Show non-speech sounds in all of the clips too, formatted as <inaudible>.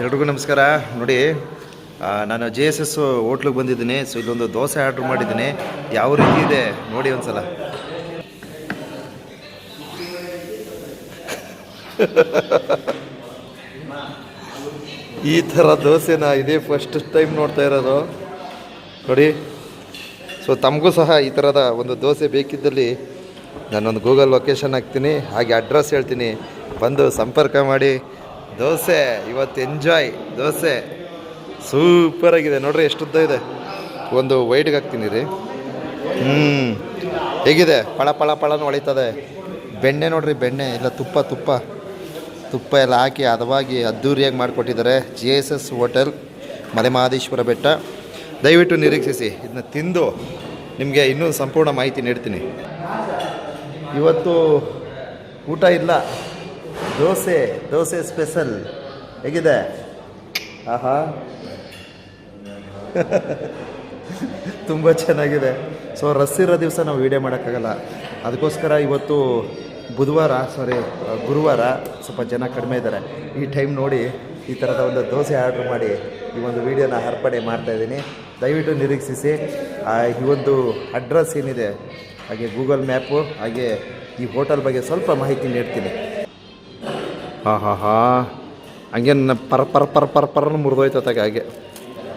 ಎಲ್ರಿಗೂ ನಮಸ್ಕಾರ. ನೋಡಿ ನಾನು ಜೆ ಎಸ್ ಎಸ್ ಹೋಟ್ಲಿಗೆ ಬಂದಿದ್ದೀನಿ. ಸೊ ಇಲ್ಲೊಂದು ದೋಸೆ ಆರ್ಡ್ರ್ ಮಾಡಿದ್ದೀನಿ. ಯಾವ ರೀತಿ ಇದೆ? ನೋಡಿ ಒಂದ್ಸಲ. ಈ ಥರ ದೋಸೆನ ಇದೇ ಫಸ್ಟ್ ಟೈಮ್ ನೋಡ್ತಾ ಇರೋದು. ನೋಡಿ. ಸೊ ತಮಗೂ ಸಹ ಈ ಥರದ ಒಂದು ದೋಸೆ ಬೇಕಿದ್ದಲ್ಲಿ ನಾನೊಂದು ಗೂಗಲ್ ಲೊಕೇಶನ್ ಹಾಕ್ತೀನಿ. ಹಾಗೆ ಅಡ್ರೆಸ್ ಹೇಳ್ತೀನಿ. ಬಂದು ಸಂಪರ್ಕ ಮಾಡಿ. ದೋಸೆ, ಇವತ್ತು ಎಂಜಾಯ್ ದೋಸೆ ಸೂಪರಾಗಿದೆ ನೋಡ್ರಿ ಎಷ್ಟು ಉದ್ದ ಇದೆ. ಒಂದು ವೈಟ್ಗೆ ಹಾಕ್ತೀನಿ ರೀ. ಹ್ಞೂ ಹೇಗಿದೆ? ಪಳ ಪಳ, ಪಳನೂ ಹೊಳಿತದೆ. ಬೆಣ್ಣೆ ನೋಡ್ರಿ, ಬೆಣ್ಣೆ. ಇಲ್ಲ ತುಪ್ಪ ತುಪ್ಪ. ತುಪ್ಪ ಎಲ್ಲ ಹಾಕಿ ಹದವಾಗಿ ಅದ್ದೂರಿಯಾಗಿ ಮಾಡಿಕೊಟ್ಟಿದ್ದಾರೆ. G S S hotel Malemahadeshwara Betta. ದಯವಿಟ್ಟು ನಿರೀಕ್ಷಿಸಿ. ಇದನ್ನ ತಿಂದು ನಿಮಗೆ ಇನ್ನೂ ಸಂಪೂರ್ಣ ಮಾಹಿತಿ ನೀಡ್ತೀನಿ. ಇವತ್ತು ಊಟ ಇಲ್ಲ. ದೋಸೆ ದೋಸೆ ಸ್ಪೆಷಲ್ ಹೇಗಿದೆ? ಆಹಾ. <laughs> ತುಂಬ ಚೆನ್ನಾಗಿದೆ. ಸೊ ರಸ್ಸಿರೋ ದಿವಸ ನಾವು ವೀಡಿಯೋ ಮಾಡೋಕ್ಕಾಗಲ್ಲ. ಅದಕ್ಕೋಸ್ಕರ ಇವತ್ತು ಬುಧವಾರ ಸಾರಿ ಗುರುವಾರ ಸ್ವಲ್ಪ ಜನ ಕಡಿಮೆ ಇದ್ದಾರೆ. ಈ ಟೈಮ್ ನೋಡಿ ಈ ಥರದ ಒಂದು ದೋಸೆ ಆರ್ಡ್ರ್ ಮಾಡಿ ಈ ಒಂದು ವೀಡಿಯೋನ ಅರ್ಪಣೆ ಮಾಡ್ತಾಯಿದ್ದೀನಿ ದಯವಿಟ್ಟು ನಿರೀಕ್ಷಿಸಿ. ಈ ಒಂದು ಅಡ್ರೆಸ್ ಏನಿದೆ? ಹಾಗೆ ಗೂಗಲ್ ಮ್ಯಾಪು ಹಾಗೆ ಈ ಹೋಟೆಲ್ ಬಗ್ಗೆ ಸ್ವಲ್ಪ ಮಾಹಿತಿ ನೀಡ್ತೀನಿ. ಹಾಂ ಹಾಂ ಹಾಂ. ಹಂಗೆ ಪರ್, ಪರ ಪರ ಪರ ಪರ ಪರನ ಮುರಿದೋಯ್ತತ್ತಾಗ ಹಾಗೆ.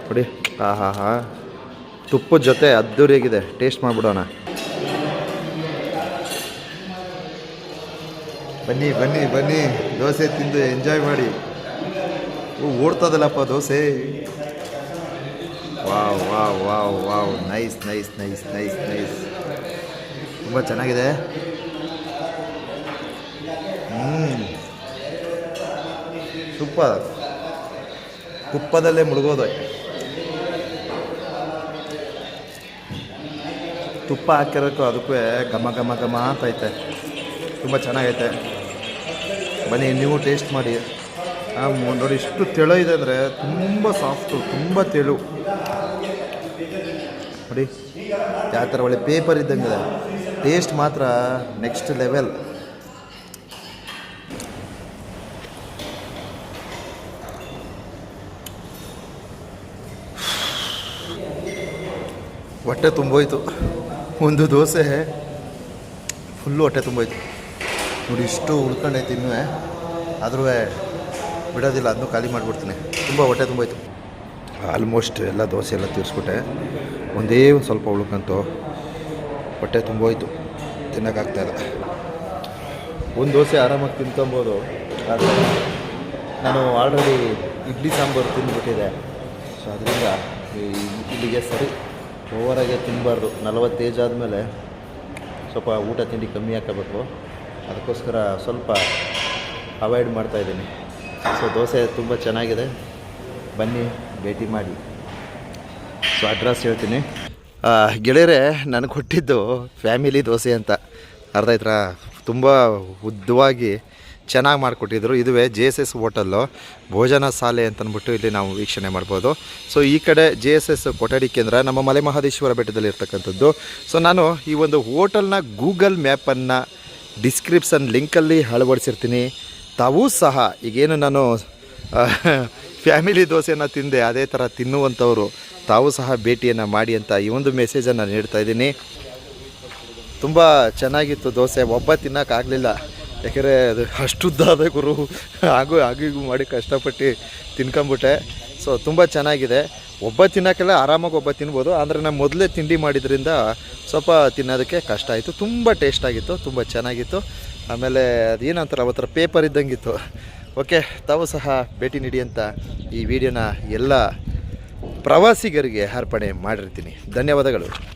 ನೋಡಿ. ಹಾಂ ಹಾಂ ಹಾಂ. ತುಪ್ಪದ ಜೊತೆ ಅದ್ದೂರಿಯಾಗಿದೆ. ಟೇಸ್ಟ್ ಮಾಡಿಬಿಡೋಣ. ಬನ್ನಿ ಬನ್ನಿ ಬನ್ನಿ. ದೋಸೆ ತಿಂದು ಎಂಜಾಯ್ ಮಾಡಿ. ಓಡ್ತದಲ್ಲಪ್ಪ dosa. Wow wow wow wow. Nice nice nice nice nice. ತುಂಬ ಚೆನ್ನಾಗಿದೆ. ಹ್ಞೂ ಸೂಪರ್. ತುಪ್ಪದಲ್ಲೇ ಮುಳುಗೋದು. ತುಪ್ಪ ಹಾಕಿರೋಕ್ಕೂ ಅದಕ್ಕೂ ಘಮ ಘಮ ಘಮ ಅಂತ ಐತೆ. ತುಂಬ ಚೆನ್ನಾಗೈತೆ. ಬನ್ನಿ, ನೀವು ಟೇಸ್ಟ್ ಮಾಡಿ. ನೋಡಿ ಎಷ್ಟು ತೆಳು ಇದೆ ಅಂದರೆ ತುಂಬ ಸಾಫ್ಟು ತುಂಬ ತೆಳು. ನೋಡಿ, ಯಾವ ಥರ ಒಳ್ಳೆ ಪೇಪರ್ ಇದ್ದಂಗೆ ಟೇಸ್ಟ್ ಮಾತ್ರ ನೆಕ್ಸ್ಟ್ ಲೆವೆಲ್ ಹೊಟ್ಟೆ ತುಂಬೋಯ್ತು. ಒಂದು ದೋಸೆ ಫುಲ್ಲು ಹೊಟ್ಟೆ ತುಂಬೋಯ್ತು. ನೋಡಿ, ಇಷ್ಟು ಉಳ್ಕೊಂಡೈತೆ ಇನ್ನೂ ಆದ್ರೂ ಬಿಡೋದಿಲ್ಲ, ಅದನ್ನು ಖಾಲಿ ಮಾಡಿಬಿಡ್ತೀನಿ. ತುಂಬ ಹೊಟ್ಟೆ ತುಂಬೋಯ್ತು. ಆಲ್ಮೋಸ್ಟ್ ಎಲ್ಲ ದೋಸೆ ಎಲ್ಲ ತೀರಿಸ್ಬಿಟ್ಟೆ. ಒಂದೇ ಒಂದು ಸ್ವಲ್ಪ ಉಳ್ಕೊಂತು ಹೊಟ್ಟೆ ತುಂಬೋಯ್ತು. ತಿನ್ನೋಕ್ಕಾಗ್ತಾಯಿಲ್ಲ ಒಂದು ದೋಸೆ ಆರಾಮಾಗಿ ತಿನ್ಕೊಬೋದು ಆದರೆ ನಾನು ಆಲ್ರೆಡಿ ಇಡ್ಲಿ ಸಾಂಬಾರು ತಿಂದುಬಿಟ್ಟಿದೆ ಸೊ ಅದರಿಂದ ಇಲ್ಲಿಗೆ ಸರಿ ಓವರಾಗೆ ತಿನ್ನಬಾರ್ದು ನಲವತ್ತು ಏಜ್ ಆದಮೇಲೆ ಸ್ವಲ್ಪ ಊಟ ತಿಂಡಿ ಕಮ್ಮಿ ಹಾಕಬೇಕು. ಅದಕ್ಕೋಸ್ಕರ ಸ್ವಲ್ಪ ಅವಾಯ್ಡ್ ಮಾಡ್ತಾಯಿದ್ದೀನಿ ಸೊ ದೋಸೆ ತುಂಬ ಚೆನ್ನಾಗಿದೆ. ಬನ್ನಿ, ಭೇಟಿ ಮಾಡಿ. ಸೊ ಅಡ್ರೆಸ್ ಹೇಳ್ತೀನಿ. ಗೆಳೆಯರೆ, ನನಗೆ ಕೊಟ್ಟಿದ್ದು ಫ್ಯಾಮಿಲಿ ದೋಸೆ ಅಂತ. ಅರ್ಧ ಆಯ್ತಾ ತುಂಬ ಉದ್ದವಾಗಿ ಚೆನ್ನಾಗಿ ಮಾಡಿಕೊಟ್ಟಿದ್ರು. ಇದುವೇ ಜೆ ಎಸ್ ಎಸ್ ಹೋಟೆಲ್ಲು ಭೋಜನ ಶಾಲೆ ಅಂತಂದ್ಬಿಟ್ಟು ಇಲ್ಲಿ ನಾವು ವೀಕ್ಷಣೆ ಮಾಡ್ಬೋದು. ಸೊ ಈ ಕಡೆ ಜೆ ಎಸ್ ಎಸ್ ಕೊಠಡಿ ಕೇಂದ್ರ ನಮ್ಮ ಮಲೆ ಮಹದೇಶ್ವರ ಬೆಟ್ಟದಲ್ಲಿ ಇರ್ತಕ್ಕಂಥದ್ದು. ಸೊ ನಾನು ಈ ಒಂದು ಹೋಟೆಲ್ನ ಗೂಗಲ್ ಮ್ಯಾಪನ್ನು ಡಿಸ್ಕ್ರಿಪ್ಷನ್ ಲಿಂಕಲ್ಲಿ ಅಳವಡಿಸಿರ್ತೀನಿ. ತಾವೂ ಸಹ ಈಗೇನು ನಾನು ಫ್ಯಾಮಿಲಿ ದೋಸೆನ ತಿಂದೆ, ಅದೇ ಥರ ತಿನ್ನುವಂಥವರು, ತಾವು ಸಹ ಭೇಟಿಯನ್ನು ಮಾಡಿ ಅಂತ ಈ ಒಂದು ಮೆಸೇಜನ್ನು ನೀಡ್ತಾ ಇದ್ದೀನಿ. ತುಂಬ ಚೆನ್ನಾಗಿತ್ತು ದೋಸೆ, ಒಬ್ಬ ತಿನ್ನೋಕ್ಕಾಗಲಿಲ್ಲ. ಯಾಕೆಂದರೆ ಅದು ಅಷ್ಟುದ್ದಾದ ಗುರು. ಹಾಗೂ ಆಗಿಗೂ ಮಾಡಿ ಕಷ್ಟಪಟ್ಟು ತಿನ್ಕೊಂಬಿಟ್ಟೆ. ಸೊ ತುಂಬ ಚೆನ್ನಾಗಿದೆ. ಒಬ್ಬ ತಿನ್ನೋಕ್ಕೆಲ್ಲ ಆರಾಮಾಗಿ ಒಬ್ಬ ತಿನ್ಬೋದು. ಆದರೆ ನಾನು ಮೊದಲೇ ತಿಂಡಿ ಮಾಡಿದ್ರಿಂದ ಸ್ವಲ್ಪ ತಿನ್ನೋದಕ್ಕೆ ಕಷ್ಟ ಆಯಿತು. ತುಂಬ ಟೇಸ್ಟ್ ಆಗಿತ್ತು. ತುಂಬ ಚೆನ್ನಾಗಿತ್ತು. ಆಮೇಲೆ ಅದೇನಂತಾರೆ, ಅವತ್ತರ ಪೇಪರ್ ಇದ್ದಂಗಿತ್ತು. ಓಕೆ ತಾವು ಸಹ ಭೇಟಿ ನೀಡಿ ಅಂತ ಈ ವಿಡಿಯೋನ ಎಲ್ಲ ಪ್ರವಾಸಿಗರಿಗೆ ಅರ್ಪಣೆ ಮಾಡಿರ್ತೀನಿ. ಧನ್ಯವಾದಗಳು.